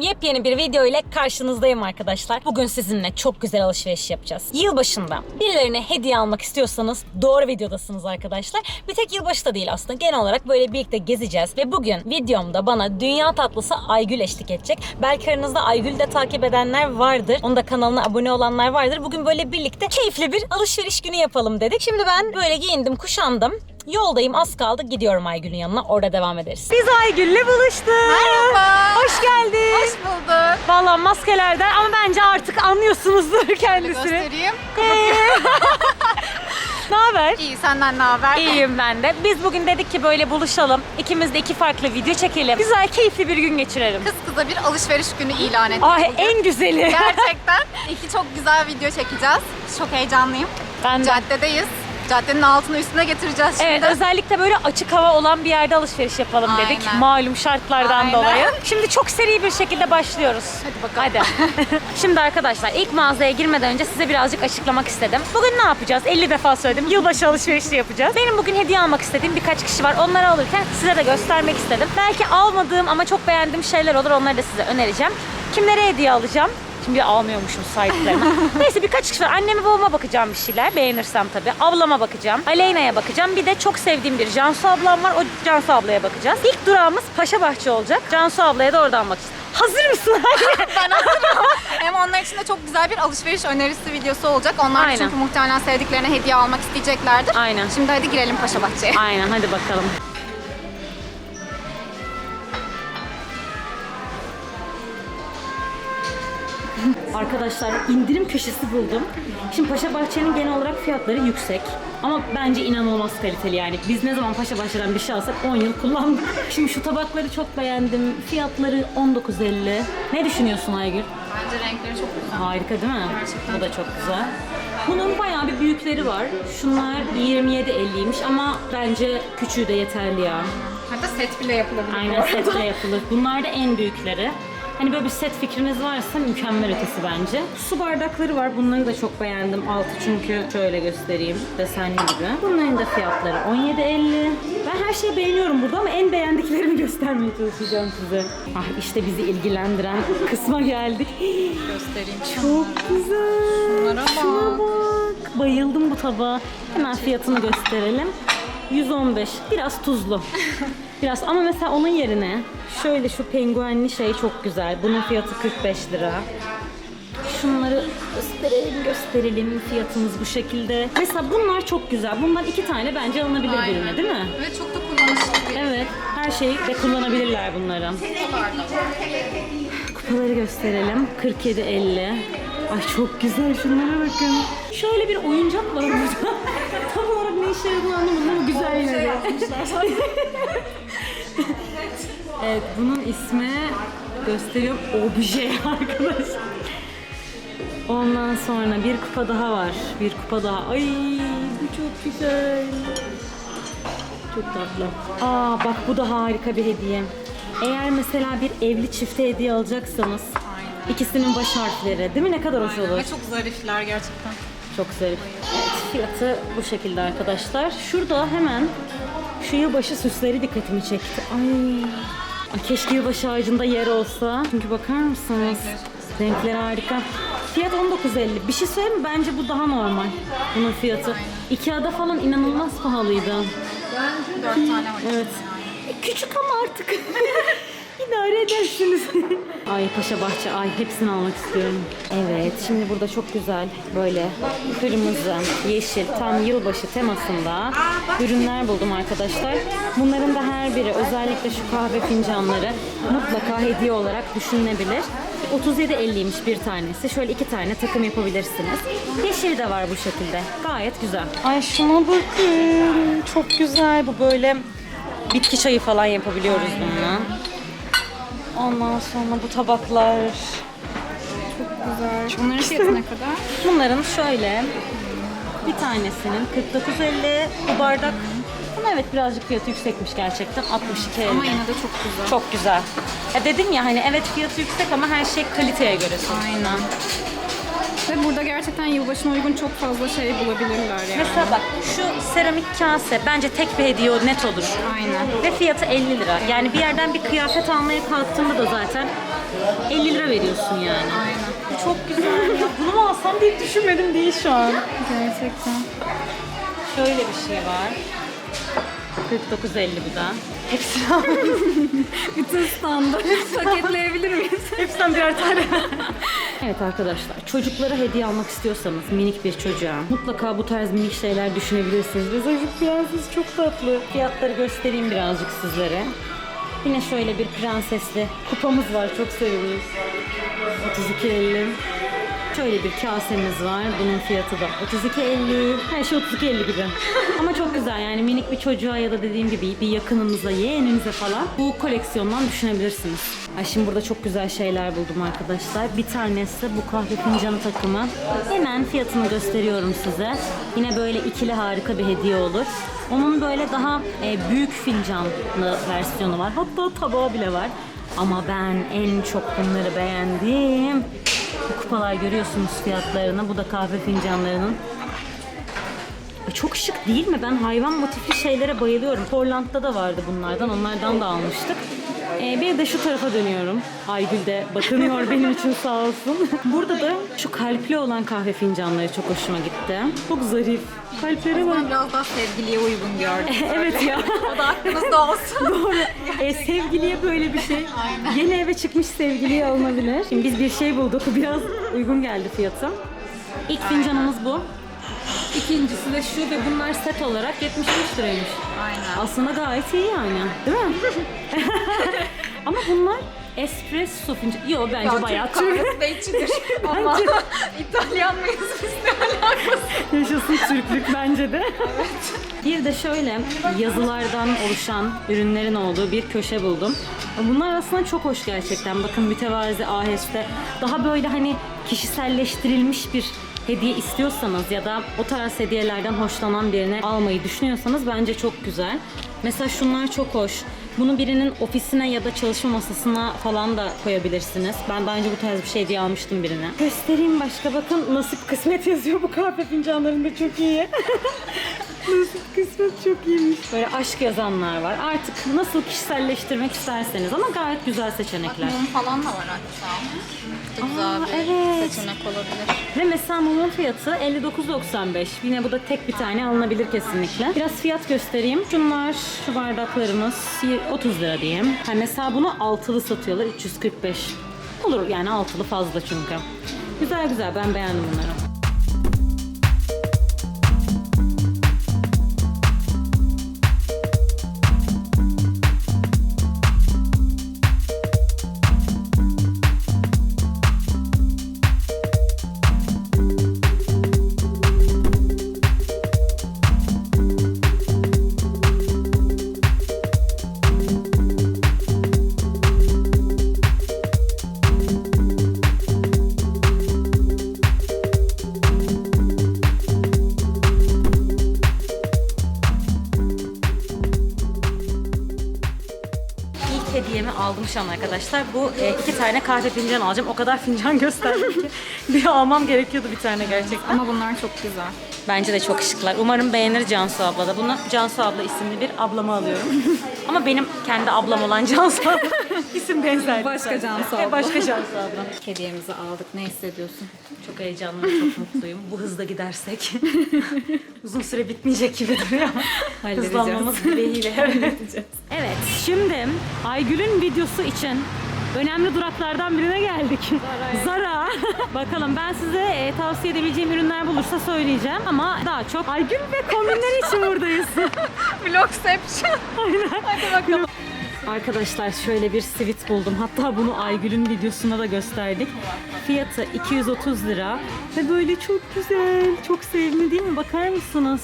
Yepyeni bir video ile karşınızdayım arkadaşlar. Bugün sizinle çok güzel alışveriş yapacağız. Yılbaşında birilerine hediye almak istiyorsanız doğru videodasınız arkadaşlar. Bir tek yılbaşı da değil aslında. Genel olarak böyle birlikte gezeceğiz. Ve bugün videomda bana dünya tatlısı Aygül eşlik edecek. Belki aranızda Aygül'ü de takip edenler vardır. Onun da kanalına abone olanlar vardır. Bugün böyle birlikte keyifli bir alışveriş günü yapalım dedik. Şimdi ben böyle giyindim, kuşandım. Yoldayım az kaldı gidiyorum Aygül'ün yanına orada devam ederiz. Biz Aygül'le buluştuk. Merhaba. Hoş geldin. Hoş bulduk. Valla maskelerden ama bence artık anlıyorsunuzdur kendisini. Göstereyim. Ee, ne haber? İyi senden ne haber? İyiyim ben de. Biz bugün dedik ki böyle buluşalım. İkimiz de iki farklı video çekelim. Güzel, keyifli bir gün geçirelim. Kız kıza bir alışveriş günü ilan ettik. Ay bugün. en güzeli. Gerçekten iki çok güzel video çekeceğiz. Çok heyecanlıyım. Ben de. Caddedeyiz. Caddenin altını üstüne getireceğiz şimdi. Evet özellikle böyle açık hava olan bir yerde alışveriş yapalım dedik. Aynen. Malum şartlardan Aynen. dolayı. Şimdi çok seri bir şekilde başlıyoruz. Hadi bakalım. Hadi. Şimdi arkadaşlar ilk mağazaya girmeden önce size birazcık açıklamak istedim. Bugün ne yapacağız? 50 defa söyledim. Yılbaşı alışverişi yapacağız. Benim bugün hediye almak istediğim birkaç kişi var. Onları alırken size de göstermek istedim. Belki almadığım ama çok beğendiğim şeyler olur. Onları da size önereceğim. Kimlere hediye alacağım? Şimdi almıyormuşum sahiplerine. Neyse birkaç kişi var. Anneme babama bakacağım bir şeyler. Beğenirsem tabii. Ablama bakacağım. Aleyna'ya bakacağım. Bir de çok sevdiğim bir Cansu ablam var. O Cansu ablaya bakacağız. İlk durağımız Paşa Bahçe olacak. Cansu ablaya da oradan bakacağız. Hazır mısın? Ben hazırım. Hem onlar için de çok güzel bir alışveriş önerisi videosu olacak. Onlar Aynen. çünkü muhtemelen sevdiklerine hediye almak isteyeceklerdir. Aynen. Şimdi hadi girelim Paşa Bahçe'ye. Aynen hadi bakalım. Arkadaşlar indirim köşesi buldum. Şimdi Paşa Bahçe'nin genel olarak fiyatları yüksek. Ama bence inanılmaz kaliteli yani. Biz ne zaman Paşa Bahçe'den bir şey alsak 10 yıl kullandık. Şimdi şu tabakları çok beğendim. Fiyatları 19.50. Ne düşünüyorsun Aygül? Bence renkleri çok güzel. Harika değil mi? Gerçekten. Bu da çok güzel. Bunun bayağı bir büyükleri var. Şunlar 27.50'ymiş ama bence küçüğü de yeterli ya. Hatta set bile yapılabilir. bu Aynen arada. setle yapılır. Bunlar da en büyükleri. Hani böyle bir set fikriniz varsa mükemmel ötesi bence. Su bardakları var. Bunları da çok beğendim. Altı çünkü şöyle göstereyim. Desenli gibi. Bunların da fiyatları 17.50. Ben her şeyi beğeniyorum burada ama en beğendiklerimi göstermeye çalışacağım size. Ah işte bizi ilgilendiren kısma geldik. Göstereyim. Çok güzel. Şunlara Şuna bak. bak. Bayıldım bu tabağa. Hemen fiyatını gösterelim. 115. Biraz tuzlu. Biraz ama mesela onun yerine şöyle şu penguenli şey çok güzel. Bunun fiyatı 45 lira. Şunları gösterelim gösterelim. Fiyatımız bu şekilde. Mesela bunlar çok güzel. Bundan iki tane bence alınabilir Aynen. birine değil mi? Ve çok da kullanışlı bir Evet. Her şeyi de kullanabilirler bunları. Kupaları gösterelim. 47.50. Ay çok güzel şunlara bakın. Şöyle bir oyuncak var burada. Ne işe yaradığını anlamadım ama güzel yine de. evet bunun ismi gösteriyorum obje arkadaşlar. Ondan sonra bir kupa daha var. Bir kupa daha. Ay bu çok güzel. Çok tatlı. Aa bak bu da harika bir hediye. Eğer mesela bir evli çifte hediye alacaksanız Aynen. ikisinin baş harfleri değil mi? Ne kadar hoş olur. Ve çok zarifler gerçekten. Çok zarif. Fiyatı bu şekilde arkadaşlar. Şurada hemen şu yılbaşı süsleri dikkatimi çekti. Ay. Ay, keşke yılbaşı ağacında yer olsa. Çünkü bakar mısınız? Renkleri harika. Fiyat 19.50. Bir şey söyleyeyim mi? Bence bu daha normal. Bunun fiyatı. Ikea'da falan inanılmaz pahalıydı. Dört tane var. Evet. Küçük ama artık. İdare edersiniz. ay Paşa Bahçe, ay hepsini almak istiyorum. Evet, şimdi burada çok güzel böyle kırmızı, yeşil, tam yılbaşı temasında ürünler buldum arkadaşlar. Bunların da her biri özellikle şu kahve fincanları mutlaka hediye olarak düşünülebilir. 37.50'ymiş bir tanesi. Şöyle iki tane takım yapabilirsiniz. Yeşil de var bu şekilde. Gayet güzel. Ay şuna bakın. Çok güzel. Bu böyle bitki çayı falan yapabiliyoruz bununla. Ondan sonra bu tabaklar. Güzel. Bunların fiyatı ne kadar? Bunların şöyle bir tanesinin 49.50 bu bardak. Ama evet birazcık fiyatı yüksekmiş gerçekten. 62.50. Ama yine de çok güzel. Çok güzel. Ya dedim ya hani evet fiyatı yüksek ama her şey kaliteye göre sonuçta. Aynen. Ve burada gerçekten yılbaşına uygun çok fazla şey bulabilirler yani. Mesela bak şu seramik kase bence tek bir hediye net olur. Aynen. Ve fiyatı 50 lira. Yani bir yerden bir kıyafet almaya kalktığımda da zaten 50 lira veriyorsun yani. Aynen. Çok güzel ya. Bunu mu alsam diye düşünmedim değil şu an. Gerçekten. Şöyle bir şey var. 49.50 bu da. Hepsini aldım. Bütün standı paketleyebilir miyiz? Hepsinden birer tane. evet arkadaşlar çocuklara hediye almak istiyorsanız minik bir çocuğa mutlaka bu tarz minik şeyler düşünebilirsiniz. Ve çocuk prenses çok tatlı. Fiyatları göstereyim birazcık sizlere. Yine şöyle bir prensesli kupamız var çok sevimli. 32.50. Şöyle bir kasemiz var. Bunun fiyatı da 32.50. Her şey 32.50 gibi. Ama çok güzel yani minik bir çocuğa ya da dediğim gibi bir yakınınıza, yeğeninize falan bu koleksiyondan düşünebilirsiniz. Ay şimdi burada çok güzel şeyler buldum arkadaşlar. Bir tanesi bu kahve fincanı takımı. Hemen fiyatını gösteriyorum size. Yine böyle ikili harika bir hediye olur. Onun böyle daha e, büyük fincanlı versiyonu var. Hatta tabağı bile var. Ama ben en çok bunları beğendim. Bu kupalar görüyorsunuz fiyatlarını. Bu da kahve fincanlarının. Ay Çok şık değil mi? Ben hayvan motifli şeylere bayılıyorum. Portland'da da vardı bunlardan. Onlardan da almıştık. Ee, bir de şu tarafa dönüyorum. Aygül de bakınıyor benim için sağ olsun. Burada da şu kalpli olan kahve fincanları çok hoşuma gitti. Çok zarif. Kalplere bak. Biraz daha sevgiliye uygun gördüm. Evet ya. o da aklınızda olsun. Doğru. E, sevgiliye böyle bir şey. Yeni eve çıkmış sevgiliye alınabilir. Şimdi biz bir şey bulduk. Biraz uygun geldi fiyatı. İlk fincanımız bu. İkincisi de şu ve bunlar set olarak 75 liraymış. Aynen. Aslında gayet iyi yani. Değil mi? Ama bunlar espresso fincanı. Yok bence bayağı Türk. kahvesi de içilir. Ama İtalyan mıyız biz ne alakası? Yaşasın Türklük bence de. Bir de şöyle yazılardan oluşan ürünlerin olduğu bir köşe buldum. Bunlar aslında çok hoş gerçekten. Bakın mütevazi aheste. Daha böyle hani kişiselleştirilmiş bir hediye istiyorsanız ya da o tarz hediyelerden hoşlanan birine almayı düşünüyorsanız bence çok güzel. Mesela şunlar çok hoş. Bunu birinin ofisine ya da çalışma masasına falan da koyabilirsiniz. Ben daha önce bu tarz bir şey diye almıştım birine. Göstereyim başka bakın nasip kısmet yazıyor bu kahve fincanlarında çok iyi. nasip kısmet çok iyiymiş. Böyle aşk yazanlar var. Artık nasıl kişiselleştirmek isterseniz ama gayet güzel seçenekler. Mum falan da var hatta. Bu da güzel Aa, bir evet. seçenek olabilir. Ve mesela mumun fiyatı 59.95. Yine bu da tek bir tane alınabilir kesinlikle. Biraz fiyat göstereyim. Şunlar, şu bardaklarımız 30 lira diyeyim. Ha, mesela bunu altılı satıyorlar 345. Olur yani altılı fazla çünkü. Güzel güzel ben beğendim bunları. İlk hediyemi aldım arkadaşlar. Bu e, iki tane kahve fincanı alacağım. O kadar fincan gösterdim ki bir almam gerekiyordu bir tane gerçekten. Ama bunlar çok güzel. Bence de çok şıklar. Umarım beğenir Cansu abla da. Bunu Cansu abla isimli bir ablama alıyorum. Ama benim kendi ablam olan Cansu abla. İsim benzer. Başka Cansu abla. Başka Cansu abla. Hediyemizi aldık. Ne hissediyorsun? Çok heyecanlıyım, çok mutluyum. Bu hızla gidersek uzun süre bitmeyecek gibi duruyor. Halledeceğiz. Hızlanmamız dileğiyle. evet, şimdi Aygül'ün videosu için önemli duraklardan birine geldik. Zara. Bakalım ben size e, tavsiye edebileceğim ürünler bulursa söyleyeceğim ama daha çok Aygül ve kombinler için buradayız. Vlogception. Hadi bakalım. Arkadaşlar şöyle bir sivit buldum. Hatta bunu Aygül'ün videosunda da gösterdik. Fiyatı 230 lira. Ve böyle çok güzel. Çok sevimli değil mi? Bakar mısınız?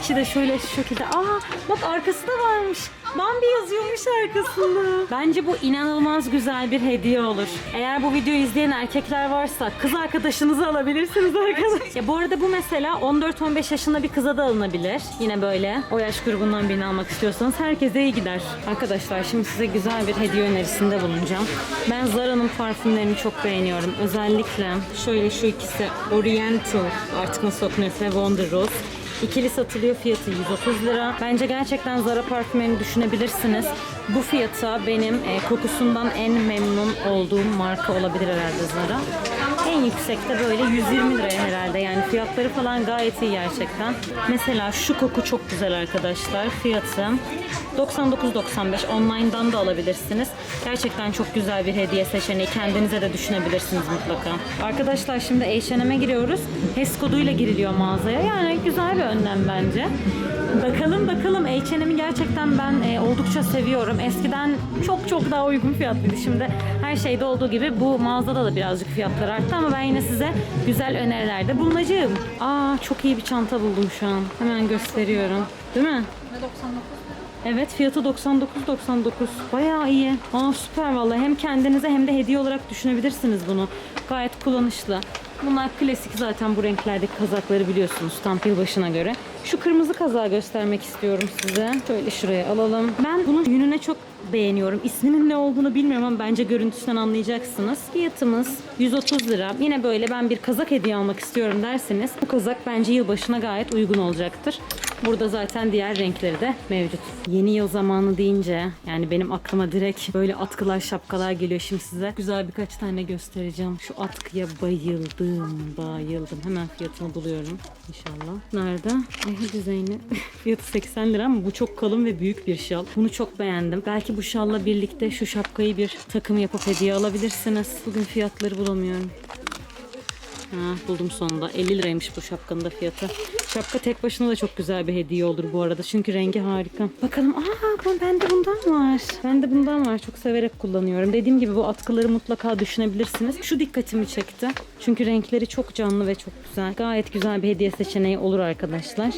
İçi de şöyle şu şekilde. Aa bak arkası da varmış. Bambi yazıyormuş arkasında. Bence bu inanılmaz güzel bir hediye olur. Eğer bu videoyu izleyen erkekler varsa kız arkadaşınızı alabilirsiniz arkadaşlar. Ya bu arada bu mesela 14-15 yaşında bir kıza da alınabilir. Yine böyle o yaş grubundan birini almak istiyorsanız herkese iyi gider. Arkadaşlar şimdi size güzel bir hediye önerisinde bulunacağım. Ben Zara'nın parfümlerini çok beğeniyorum. Özellikle şöyle şu ikisi Oriental artık nasıl okunuyorsa Wonder Rose. İkili satılıyor fiyatı 130 lira. Bence gerçekten Zara parfümlerini düşünebilirsiniz. Bu fiyata benim e, kokusundan en memnun olduğum marka olabilir herhalde Zara. En yüksekte böyle 120 liraya herhalde. Yani fiyatları falan gayet iyi gerçekten. Mesela şu koku çok güzel arkadaşlar. Fiyatı 99.95 online'dan da alabilirsiniz. Gerçekten çok güzel bir hediye seçeneği. Kendinize de düşünebilirsiniz mutlaka. Arkadaşlar şimdi H&M'e giriyoruz. HES koduyla giriliyor mağazaya. Yani güzel bir önlem bence. Bakalım bakalım H&M'i gerçekten ben e, oldukça seviyorum. Eskiden çok çok daha uygun fiyatlıydı. Şimdi her şeyde olduğu gibi bu mağazada da birazcık fiyatlar arttı ama ben yine size güzel önerilerde bulunacağım. Aa çok iyi bir çanta buldum şu an. Hemen gösteriyorum. Değil mi? Evet fiyatı 99.99. Bayağı iyi. Aa süper vallahi. Hem kendinize hem de hediye olarak düşünebilirsiniz bunu. Gayet kullanışlı. Bunlar klasik zaten bu renklerdeki kazakları biliyorsunuz tam yılbaşına göre. Şu kırmızı kazağı göstermek istiyorum size. Şöyle şuraya alalım. Ben bunun yününe çok beğeniyorum. İsminin ne olduğunu bilmiyorum ama bence görüntüsünden anlayacaksınız. Fiyatımız 130 lira. Yine böyle ben bir kazak hediye almak istiyorum derseniz bu kazak bence yılbaşına gayet uygun olacaktır. Burada zaten diğer renkleri de mevcut. Yeni yıl zamanı deyince yani benim aklıma direkt böyle atkılar şapkalar geliyor. Şimdi size güzel birkaç tane göstereceğim. Şu atkıya bayıldım, bayıldım. Hemen fiyatını buluyorum inşallah. Nerede? Ay Zeynep. Fiyatı 80 lira ama bu çok kalın ve büyük bir şal. Bunu çok beğendim. Belki bu şalla birlikte şu şapkayı bir takım yapıp hediye alabilirsiniz. Bugün fiyatları bulamıyorum. Ha, buldum sonunda. 50 liraymış bu şapkanın da fiyatı. Şapka tek başına da çok güzel bir hediye olur bu arada. Çünkü rengi harika. Bakalım. Aa bende bundan var. Bende bundan var. Çok severek kullanıyorum. Dediğim gibi bu atkıları mutlaka düşünebilirsiniz. Şu dikkatimi çekti. Çünkü renkleri çok canlı ve çok güzel. Gayet güzel bir hediye seçeneği olur arkadaşlar.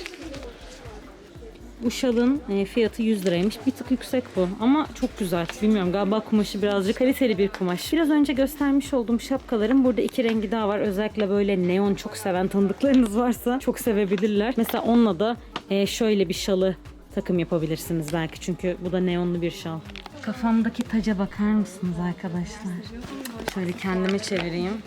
Bu şalın e, fiyatı 100 liraymış. Bir tık yüksek bu ama çok güzel. Bilmiyorum galiba kumaşı birazcık kaliteli bir kumaş. Biraz önce göstermiş olduğum şapkaların burada iki rengi daha var. Özellikle böyle neon çok seven tanıdıklarınız varsa çok sevebilirler. Mesela onunla da e, şöyle bir şalı takım yapabilirsiniz belki. Çünkü bu da neonlu bir şal. Kafamdaki taca bakar mısınız arkadaşlar? Şöyle kendime çevireyim.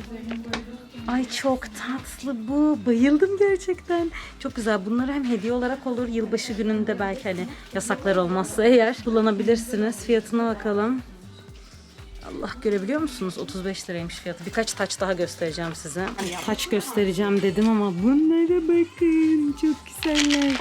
Ay çok tatlı bu. Bayıldım gerçekten. Çok güzel. Bunları hem hediye olarak olur. Yılbaşı gününde belki hani yasaklar olmazsa eğer kullanabilirsiniz. Fiyatına bakalım. Allah görebiliyor musunuz? 35 liraymış fiyatı. Birkaç taç daha göstereceğim size. Taç göstereceğim dedim ama bunlara bakın. Çok güzeller.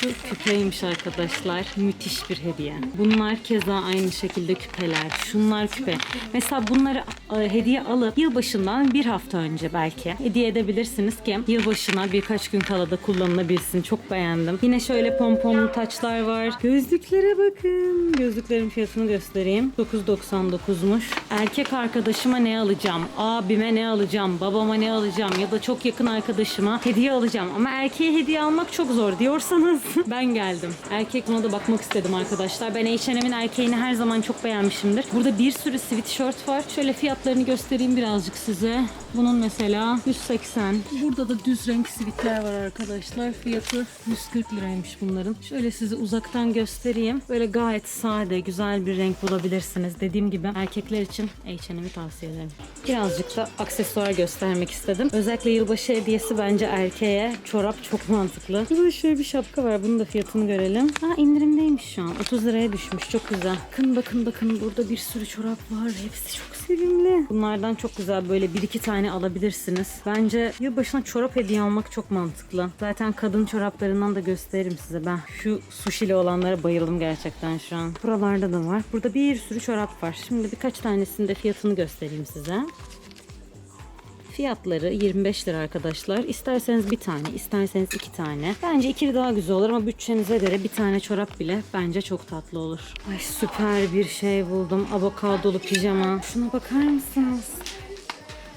Şu küpeymiş arkadaşlar. Müthiş bir hediye. Bunlar keza aynı şekilde küpeler. Şunlar küpe. Mesela bunları e, hediye alıp yılbaşından bir hafta önce belki hediye edebilirsiniz ki yılbaşına birkaç gün kala da kullanılabilsin. Çok beğendim. Yine şöyle pomponlu taçlar var. Gözlüklere bakın. Gözlüklerin fiyatını göstereyim. 9.99'muş. Erkek arkadaşıma ne alacağım? Abime ne alacağım? Babama ne alacağım? Ya da çok yakın arkadaşıma hediye alacağım. Ama erkeğe hediye almak çok zor diyorsanız ben geldim. Erkek buna da bakmak istedim arkadaşlar. Ben H&M'in erkeğini her zaman çok beğenmişimdir. Burada bir sürü sweatshirt var. Şöyle fiyatlarını göstereyim birazcık size. Bunun mesela 180. Burada da düz renk sweatler var arkadaşlar. Fiyatı 140 liraymış bunların. Şöyle size uzaktan göstereyim. Böyle gayet sade, güzel bir renk bulabilirsiniz. Dediğim gibi erkekler için H&M'i tavsiye ederim. Birazcık da aksesuar göstermek istedim. Özellikle yılbaşı hediyesi bence erkeğe çorap çok mantıklı. Burada şöyle bir şapka var. Bunun da fiyatını görelim. Ha indirimdeymiş şu an. 30 liraya düşmüş. Çok güzel. Bakın bakın bakın burada bir sürü çorap var. Hepsi çok sevimli. Bunlardan çok güzel böyle bir iki tane alabilirsiniz. Bence yılbaşına çorap hediye almak çok mantıklı. Zaten kadın çoraplarından da gösteririm size. Ben şu sushili olanlara bayıldım gerçekten şu an. Buralarda da var. Burada bir sürü çorap var. Şimdi birkaç tanesinin de fiyatını göstereyim size. Fiyatları 25 lira arkadaşlar. İsterseniz bir tane, isterseniz iki tane. Bence ikili daha güzel olur ama bütçenize göre bir tane çorap bile bence çok tatlı olur. Ay süper bir şey buldum. Avokadolu pijama. Şuna bakar mısınız?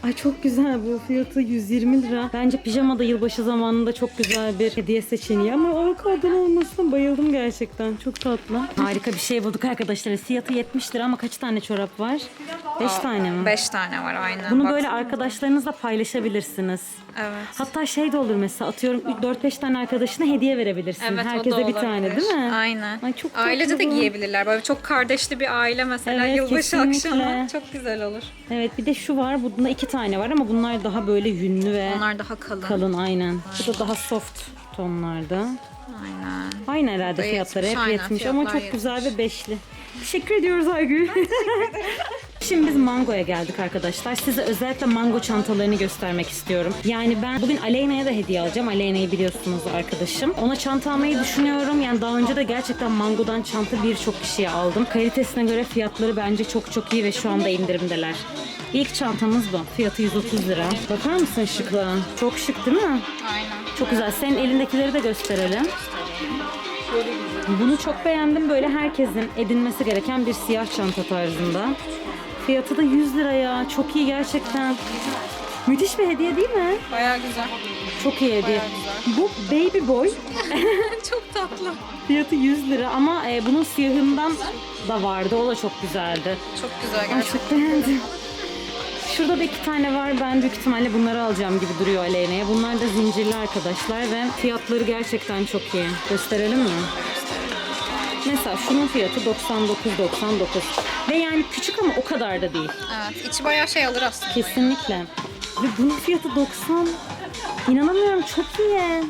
Ay çok güzel bu fiyatı 120 lira. Bence pijama da yılbaşı zamanında çok güzel bir hediye seçeneği ama avokadolu olmasına bayıldım gerçekten. Çok tatlı. Harika bir şey bulduk arkadaşlar. Fiyatı 70 lira ama kaç tane çorap var? 5 tane mi? 5 tane var aynen. Bunu böyle arkadaşlarınızla paylaşabilirsiniz. Evet. Hatta şey de olur mesela atıyorum 4-5 tane arkadaşına hediye verebilirsin. Evet, Herkese bir tane değil mi? Aynen. Ay çok Ailece de bu. giyebilirler. Böyle çok kardeşli bir aile mesela Evet, yılbaşı kesinlikle. akşamı çok güzel olur. Evet bir de şu var. Bunda iki tane var ama bunlar daha böyle yünlü ve Onlar daha kalın. kalın aynen. Bu da daha soft. tonlarda. Aynen. Aynı herhalde fiyatları hep 70, aynen, 70 ama fiyatlar çok güzel ve beşli. Teşekkür ediyoruz Aygül. Şimdi biz Mango'ya geldik arkadaşlar. Size özellikle Mango çantalarını göstermek istiyorum. Yani ben bugün Aleyna'ya da hediye alacağım. Aleyna'yı biliyorsunuz arkadaşım. Ona çanta almayı düşünüyorum. Yani daha önce de gerçekten Mango'dan çanta birçok kişiye aldım. Kalitesine göre fiyatları bence çok çok iyi ve şu anda indirimdeler. İlk çantamız bu. Fiyatı 130 lira. Bakar mısın şıklığa? Çok şık değil mi? Aynen. Çok güzel. Senin elindekileri de gösterelim. Bunu çok beğendim. Böyle herkesin edinmesi gereken bir siyah çanta tarzında. Fiyatı da 100 lira ya. Çok iyi gerçekten. Müthiş bir hediye değil mi? Bayağı güzel. Çok iyi hediye. Bu Baby Boy. Çok tatlı. Fiyatı 100 lira ama e, bunun siyahından da vardı. O da çok güzeldi. Çok güzel Ay gerçekten. çok beğendim. Şurada da iki tane var. Ben büyük ihtimalle bunları alacağım gibi duruyor Aleyna'ya. Bunlar da zincirli arkadaşlar ve fiyatları gerçekten çok iyi. Gösterelim mi? Mesela şunun fiyatı 99.99 ve yani küçük ama o kadar da değil. Evet. içi bayağı şey alır aslında. Kesinlikle. Ve bunun fiyatı 90. İnanamıyorum çok iyi.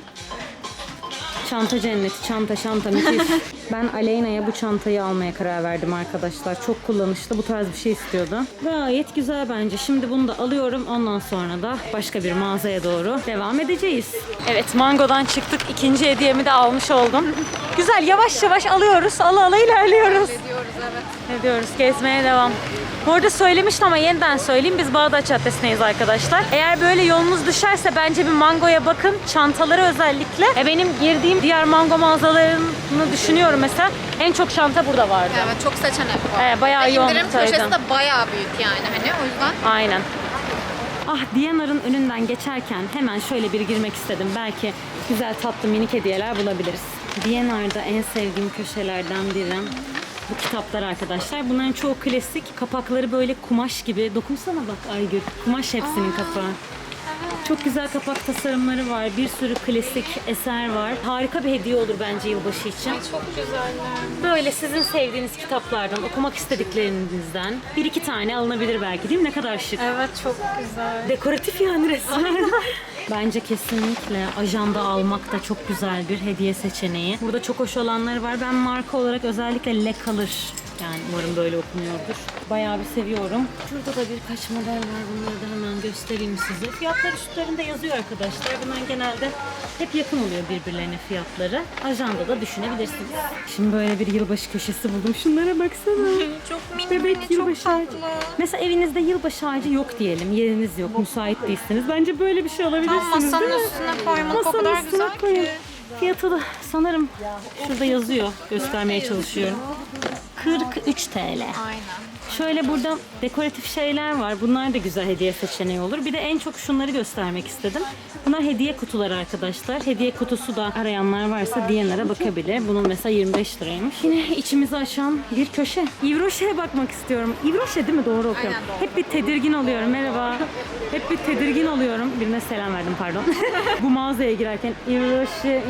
Çanta cenneti, çanta çanta müthiş. ben Aleyna'ya bu çantayı almaya karar verdim arkadaşlar. Çok kullanışlı, bu tarz bir şey istiyordu. Gayet güzel bence. Şimdi bunu da alıyorum. Ondan sonra da başka bir mağazaya doğru devam edeceğiz. Evet, Mango'dan çıktık. İkinci hediyemi de almış oldum. güzel, yavaş yavaş alıyoruz. Ala ala ilerliyoruz. Ediyoruz evet. Ediyoruz. Gezmeye devam. Bu arada söylemiştim ama yeniden söyleyeyim. Biz Bağdat Caddesi'ndeyiz arkadaşlar. Eğer böyle yolunuz düşerse bence bir mangoya bakın. Çantaları özellikle. E benim girdiğim diğer mango mağazalarını düşünüyorum mesela. En çok çanta burada vardı. Evet çok seçenek var. Evet, bayağı Ve yoğun indirim köşesi de bayağı büyük yani hani o yüzden. Aynen. Ah Diyanar'ın önünden geçerken hemen şöyle bir girmek istedim. Belki güzel tatlı minik hediyeler bulabiliriz. Diyanar'da en sevdiğim köşelerden biri bu kitaplar arkadaşlar. Bunların çoğu klasik. Kapakları böyle kumaş gibi. Dokunsana bak Aygül. Kumaş hepsinin kapağı. Çok güzel kapak tasarımları var. Bir sürü klasik eser var. Harika bir hediye olur bence yılbaşı için. Çok güzeller. Böyle sizin sevdiğiniz kitaplardan, okumak istediklerinizden bir iki tane alınabilir belki değil mi? Ne kadar şık. Evet çok güzel. Dekoratif yani resmen. Bence kesinlikle ajanda almak da çok güzel bir hediye seçeneği. Burada çok hoş olanları var. Ben marka olarak özellikle Le Kalır yani umarım böyle okunuyordur. Bayağı bir seviyorum. Şurada da birkaç model var. Bunları da hemen göstereyim size. Fiyatlar üstlerinde yazıyor arkadaşlar. Bunlar genelde hep yakın oluyor birbirlerine fiyatları. Ajanda da düşünebilirsiniz. Şimdi böyle bir yılbaşı köşesi buldum. Şunlara baksana. Çok mini Bebek mini çok yılbaşı ağacı. tatlı. Mesela evinizde yılbaşı ağacı yok diyelim. Yeriniz yok, müsait değilsiniz. Bence böyle bir şey alabilirsiniz Tam masanın değil mi? üstüne koymak o Masanın kadar üstüne güzel koyun. ki. Fiyatı da sanırım şurada yazıyor. Göstermeye çalışıyorum. 43 TL. Aynen. Şöyle burada dekoratif şeyler var. Bunlar da güzel hediye seçeneği olur. Bir de en çok şunları göstermek istedim. Bunlar hediye kutuları arkadaşlar. Hediye kutusu da arayanlar varsa diyenlere bakabilir. Bunun mesela 25 liraymış. Yine içimizi açan bir köşe. İvroşe'ye bakmak istiyorum. İvroşe değil mi? Doğru okuyorum. Aynen doğru. Hep bir tedirgin oluyorum. Merhaba. Hep bir tedirgin oluyorum. Birine selam verdim pardon. Bu mağazaya girerken İvroşe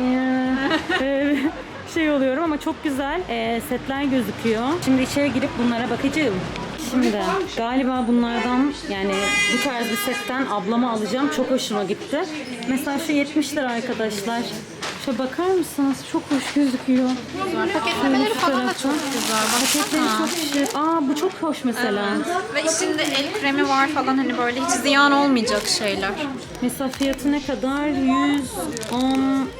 şey oluyorum ama çok güzel e, setler gözüküyor. Şimdi içeri girip bunlara bakacağım. Şimdi galiba bunlardan yani bu tarz bir setten ablama alacağım. Çok hoşuma gitti. Mesela şu 70 lira arkadaşlar. Şöyle bakar mısınız? Çok hoş gözüküyor. Paketlemeleri falan da çok güzel. Paketleri çok şık. Aa bu çok hoş mesela. Ve içinde el kremi var falan hani böyle hiç ziyan olmayacak şeyler. Mesela fiyatı ne kadar? 112.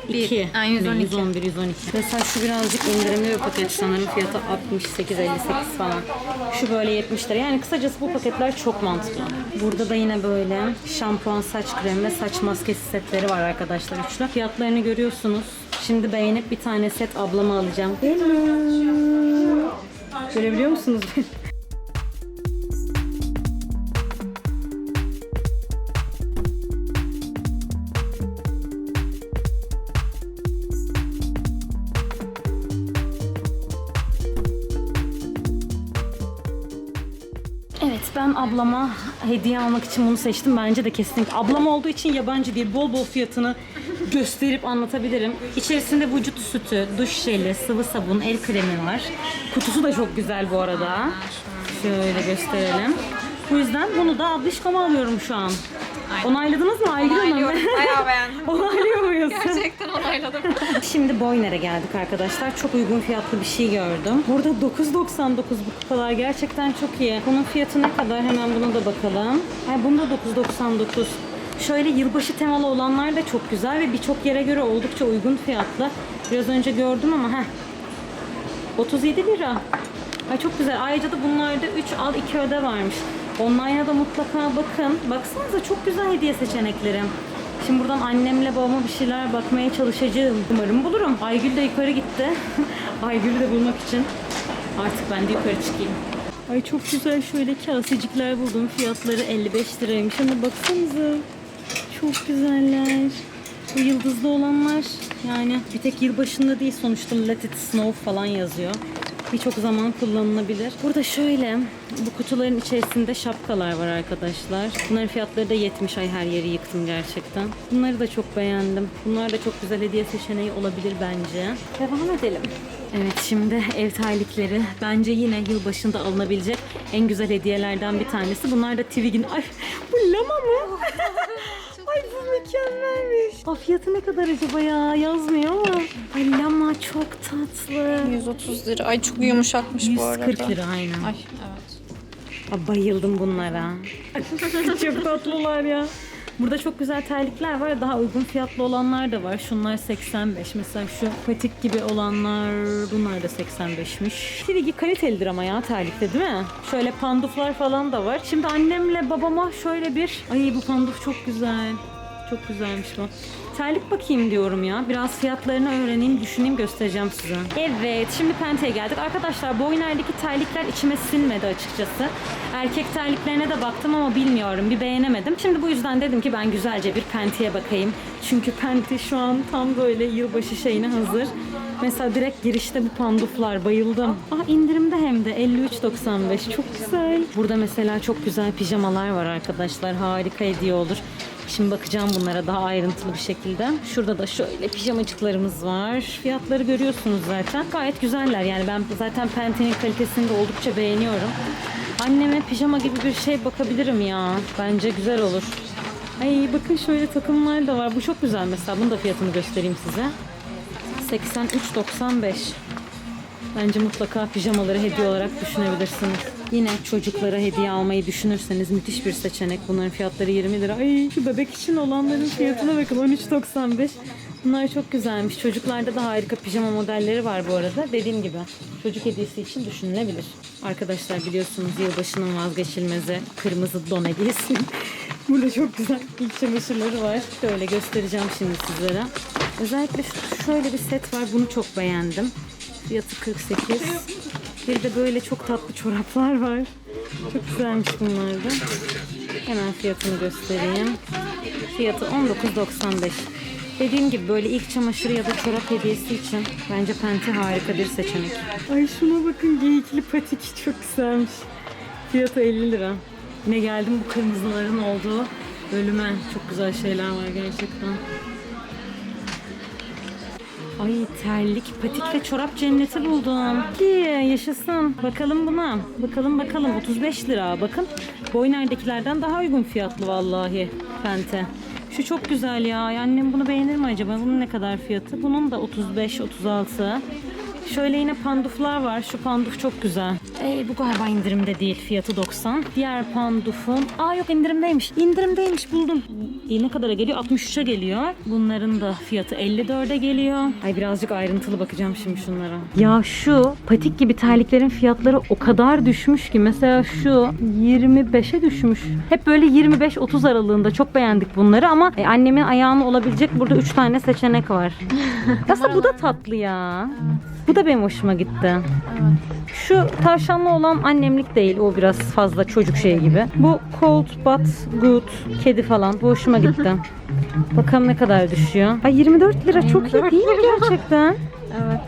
Bir. Ha, 112. 111, 112. Mesela şu birazcık indirimli bir paket sanırım. Fiyatı 68, 58 falan. Şu böyle 70 lira. Yani kısacası bu paketler çok mantıklı. Burada da yine böyle şampuan, saç kremi ve saç maskesi setleri var arkadaşlar üçlü. Fiyatlarını görüyorsunuz. Şimdi beğenip bir tane set ablama alacağım. Görebiliyor musunuz? Evet ben ablama hediye almak için bunu seçtim. Bence de kesinlikle. Ablam olduğu için yabancı değil. Bol bol fiyatını gösterip anlatabilirim. İçerisinde vücut sütü, duş jeli, sıvı sabun, el kremi var. Kutusu da çok güzel bu arada. Şöyle gösterelim. Bu yüzden bunu da ablişkama alıyorum şu an. Aynen. Onayladınız mı Aygül Hanım? Onaylıyorum. Bayağı beğendim. Onaylıyor muyuz? Gerçekten onayladım. Şimdi Boyner'e geldik arkadaşlar. Çok uygun fiyatlı bir şey gördüm. Burada 9.99 bu kupalar gerçekten çok iyi. Bunun fiyatı ne kadar? Hemen buna da bakalım. Ay bunda 9.99. Şöyle yılbaşı temalı olanlar da çok güzel ve birçok yere göre oldukça uygun fiyatlı. Biraz önce gördüm ama heh. 37 lira. Ay çok güzel. Ayrıca da bunlarda 3 al 2 öde varmış. Online'a da mutlaka bakın. Baksanıza çok güzel hediye seçenekleri. Şimdi buradan annemle babama bir şeyler bakmaya çalışacağım. Umarım bulurum. Aygül de yukarı gitti. Aygül'ü de bulmak için artık ben de yukarı çıkayım. Ay çok güzel şöyle kasecikler buldum. Fiyatları 55 liraymış. Ama baksanıza. Çok güzeller. Bu yıldızlı olanlar yani bir tek yılbaşında değil sonuçta Let It Snow falan yazıyor. Birçok zaman kullanılabilir. Burada şöyle bu kutuların içerisinde şapkalar var arkadaşlar. Bunların fiyatları da 70 ay her yeri yıktım gerçekten. Bunları da çok beğendim. Bunlar da çok güzel hediye seçeneği olabilir bence. Devam edelim. Evet şimdi ev terlikleri bence yine yılbaşında alınabilecek en güzel hediyelerden bir tanesi. Bunlar da Twig'in... Ay bu lama mı? Ay bu mükemmelmiş. Aa, fiyatı ne kadar acaba ya? Yazmıyor ama. Ay lama çok tatlı. 130 lira. Ay çok yumuşakmış bu arada. 140 lira aynen. Ay evet. Aa, bayıldım bunlara. çok tatlılar ya. Burada çok güzel terlikler var. Daha uygun fiyatlı olanlar da var. Şunlar 85. Mesela şu patik gibi olanlar bunlar da 85'miş. Twiggy kalitelidir ama ya terlikte değil mi? Şöyle panduflar falan da var. Şimdi annemle babama şöyle bir... Ay bu panduf çok güzel. Çok güzelmiş bu. Terlik bakayım diyorum ya. Biraz fiyatlarını öğreneyim, düşüneyim, göstereceğim size. Evet, şimdi Pente'ye geldik. Arkadaşlar Boyner'deki terlikler içime sinmedi açıkçası. Erkek terliklerine de baktım ama bilmiyorum, bir beğenemedim. Şimdi bu yüzden dedim ki ben güzelce bir Pente'ye bakayım. Çünkü Pente şu an tam böyle yılbaşı şeyine hazır. Mesela direkt girişte bu panduflar bayıldım. Aa indirimde hem de 53.95 çok güzel. Burada mesela çok güzel pijamalar var arkadaşlar. Harika hediye olur. Şimdi bakacağım bunlara daha ayrıntılı bir şekilde. Şurada da şöyle pijamacıklarımız var. Fiyatları görüyorsunuz zaten. Gayet güzeller. Yani ben zaten Pente'nin kalitesini de oldukça beğeniyorum. Anneme pijama gibi bir şey bakabilirim ya. Bence güzel olur. Ay bakın şöyle takımlar da var. Bu çok güzel mesela. Bunun da fiyatını göstereyim size. 83.95. Bence mutlaka pijamaları hediye olarak düşünebilirsiniz. Yine çocuklara hediye almayı düşünürseniz müthiş bir seçenek. Bunların fiyatları 20 lira. Ay şu bebek için olanların fiyatına bakın 13.95. Bunlar çok güzelmiş. Çocuklarda da harika pijama modelleri var bu arada. Dediğim gibi çocuk hediyesi için düşünülebilir. Arkadaşlar biliyorsunuz yılbaşının vazgeçilmezi kırmızı don hediyesi. Burada çok güzel iç çamaşırları var. Şöyle göstereceğim şimdi sizlere. Özellikle şöyle bir set var. Bunu çok beğendim. Fiyatı 48. Bir de böyle çok tatlı çoraplar var. Çok güzelmiş bunlar da. Hemen fiyatını göstereyim. Fiyatı 19.95. Dediğim gibi böyle ilk çamaşırı ya da çorap hediyesi için bence Penti harika bir seçenek. Ay şuna bakın geyikli patik çok güzelmiş. Fiyatı 50 lira. Yine geldim bu kırmızıların olduğu bölüme. Çok güzel şeyler var gerçekten. Ay terlik, patik ve çorap cenneti buldum. İyi, yaşasın. Bakalım buna. Bakalım bakalım. 35 lira. Bakın Boyner'dekilerden daha uygun fiyatlı vallahi Pente. Şu çok güzel ya. Annem bunu beğenir mi acaba? Bunun ne kadar fiyatı? Bunun da 35-36. Şöyle yine panduflar var. Şu panduf çok güzel. Ee, bu galiba indirimde değil. Fiyatı 90. Diğer pandufun... Aa yok indirimdeymiş. İndirimdeymiş buldum. Ee, ne kadara geliyor? 63'e geliyor. Bunların da fiyatı 54'e geliyor. Ay birazcık ayrıntılı bakacağım şimdi şunlara. Ya şu patik gibi terliklerin fiyatları o kadar düşmüş ki. Mesela şu 25'e düşmüş. Hep böyle 25-30 aralığında. Çok beğendik bunları ama e, annemin ayağına olabilecek burada 3 tane seçenek var. Aslında bu da tatlı ya. Bu da benim hoşuma gitti. Şu tavşanlı olan annemlik değil. O biraz fazla çocuk şeyi gibi. Bu cold but good kedi falan. Bu hoşuma gitti. Bakalım ne kadar düşüyor. Ay 24 lira çok iyi değil mi gerçekten? Evet.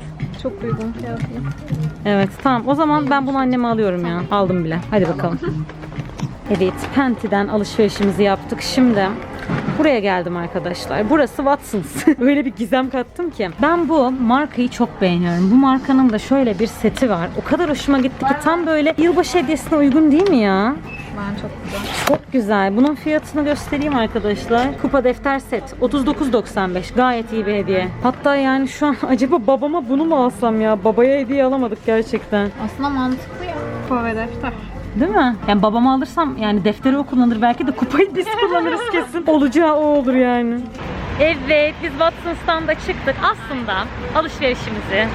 Çok uygun fiyatlı. Evet tamam o zaman ben bunu anneme alıyorum ya. Aldım bile. Hadi bakalım. Evet Penti'den alışverişimizi yaptık. Şimdi buraya geldim arkadaşlar. Burası Watsons. Öyle bir gizem kattım ki. Ben bu markayı çok beğeniyorum. Bu markanın da şöyle bir seti var. O kadar hoşuma gitti ki tam böyle yılbaşı hediyesine uygun değil mi ya? Ben çok güzel. Çok güzel. Bunun fiyatını göstereyim arkadaşlar. Kupa defter set. 39.95. Gayet iyi bir hediye. Hatta yani şu an acaba babama bunu mu alsam ya? Babaya hediye alamadık gerçekten. Aslında mantıklı ya. Kupa ve defter. Değil mi? Yani babama alırsam yani defteri o kullanır belki de kupayı biz kullanırız kesin. Olacağı o olur yani. Evet biz Watson's'tan da çıktık. Aslında alışverişimizi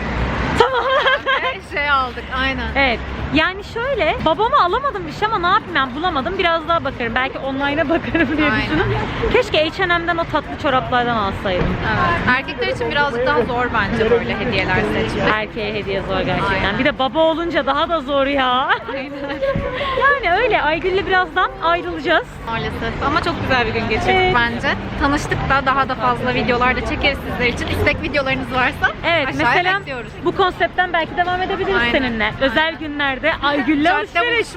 şey aldık aynen. Evet. Yani şöyle babama alamadım bir şey ama ne yapayım ben bulamadım. Biraz daha bakarım. Belki online'a bakarım diye Aynen. düşündüm. Keşke H&M'den o tatlı çoraplardan alsaydım. Evet. Erkekler için birazcık daha zor bence böyle hediyeler seçmek. Erkeğe hediye zor gerçekten. Aynen. Bir de baba olunca daha da zor ya. yani öyle Aygül'le birazdan ayrılacağız. Maalesef. Ama çok güzel bir gün geçirdik Evet. bence. Tanıştık da daha da fazla videolar da çekeriz sizler için. İstek videolarınız varsa Evet aşağıya mesela bekliyoruz. bu konseptten belki devam edebiliriz Aynen, seninle. Özel günlerde Aygül'le alışveriş.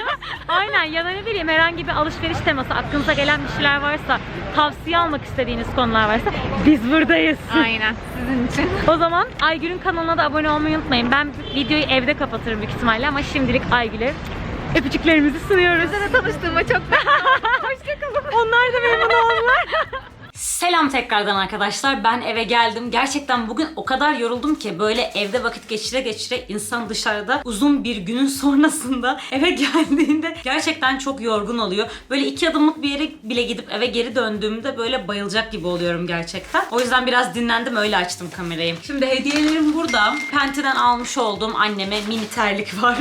Aynen ya da ne bileyim herhangi bir alışveriş teması aklınıza gelen bir şeyler varsa tavsiye almak istediğiniz konular varsa biz buradayız. Aynen. Sizin için. O zaman Aygül'ün kanalına da abone olmayı unutmayın. Ben videoyu evde kapatırım büyük ihtimalle ama şimdilik Aygül'e öpücüklerimizi sunuyoruz. Sizinle tanıştığıma çok Hoşçakalın. Onlar da memnun oldular. Selam tekrardan arkadaşlar. Ben eve geldim. Gerçekten bugün o kadar yoruldum ki böyle evde vakit geçire geçire insan dışarıda uzun bir günün sonrasında eve geldiğinde gerçekten çok yorgun oluyor. Böyle iki adımlık bir yere bile gidip eve geri döndüğümde böyle bayılacak gibi oluyorum gerçekten. O yüzden biraz dinlendim öyle açtım kamerayı. Şimdi hediyelerim burada. Penti'den almış olduğum anneme mini terlik var.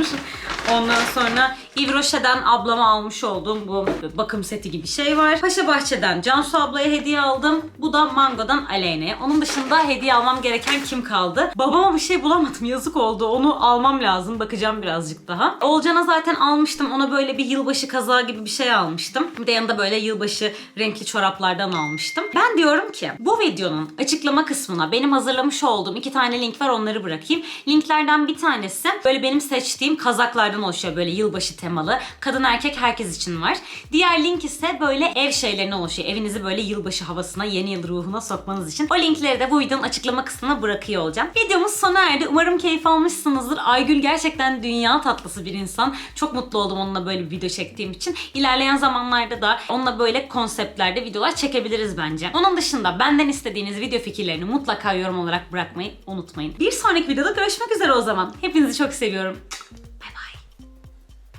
Ondan sonra Yves Rocher'den ablama almış olduğum bu bakım seti gibi şey var. Paşa Bahçe'den Cansu ablaya hediye aldım. Bu da Mango'dan Aleyna'ya. Onun dışında hediye almam gereken kim kaldı? Babama bir şey bulamadım. Yazık oldu. Onu almam lazım. Bakacağım birazcık daha. Olcan'a zaten almıştım. Ona böyle bir yılbaşı kazağı gibi bir şey almıştım. Bir de yanında böyle yılbaşı renkli çoraplardan almıştım. Ben diyorum ki bu videonun açıklama kısmına benim hazırlamış olduğum iki tane link var. Onları bırakayım. Linklerden bir tanesi böyle benim seçtiğim kazaklardan oluşuyor. Böyle yılbaşı temalı. Kadın erkek herkes için var. Diğer link ise böyle ev şeylerine oluşuyor. Evinizi böyle yılbaşı havasına, yeni yıl ruhuna sokmanız için. O linkleri de bu videonun açıklama kısmına bırakıyor olacağım. Videomuz sona erdi. Umarım keyif almışsınızdır. Aygül gerçekten dünya tatlısı bir insan. Çok mutlu oldum onunla böyle bir video çektiğim için. İlerleyen zamanlarda da onunla böyle konseptlerde videolar çekebiliriz bence. Onun dışında benden istediğiniz video fikirlerini mutlaka yorum olarak bırakmayı unutmayın. Bir sonraki videoda görüşmek üzere o zaman. Hepinizi çok seviyorum.